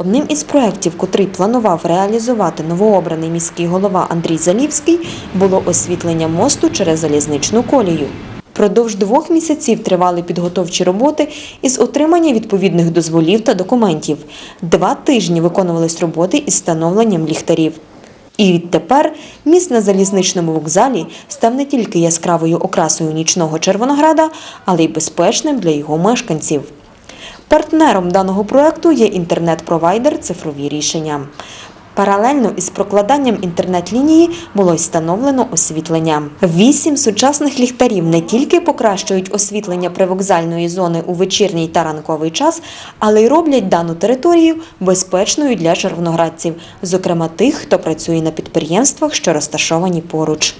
Одним із проєктів, котрий планував реалізувати новообраний міський голова Андрій Залівський, було освітлення мосту через залізничну колію. Продовж двох місяців тривали підготовчі роботи із отримання відповідних дозволів та документів. Два тижні виконувались роботи із встановленням ліхтарів. І відтепер міст на залізничному вокзалі став не тільки яскравою окрасою нічного Червонограда, але й безпечним для його мешканців. Партнером даного проекту є інтернет-провайдер цифрові рішення. Паралельно із прокладанням інтернет-лінії було й встановлено освітлення. Вісім сучасних ліхтарів не тільки покращують освітлення привокзальної зони у вечірній та ранковий час, але й роблять дану територію безпечною для червоноградців, зокрема тих, хто працює на підприємствах, що розташовані поруч.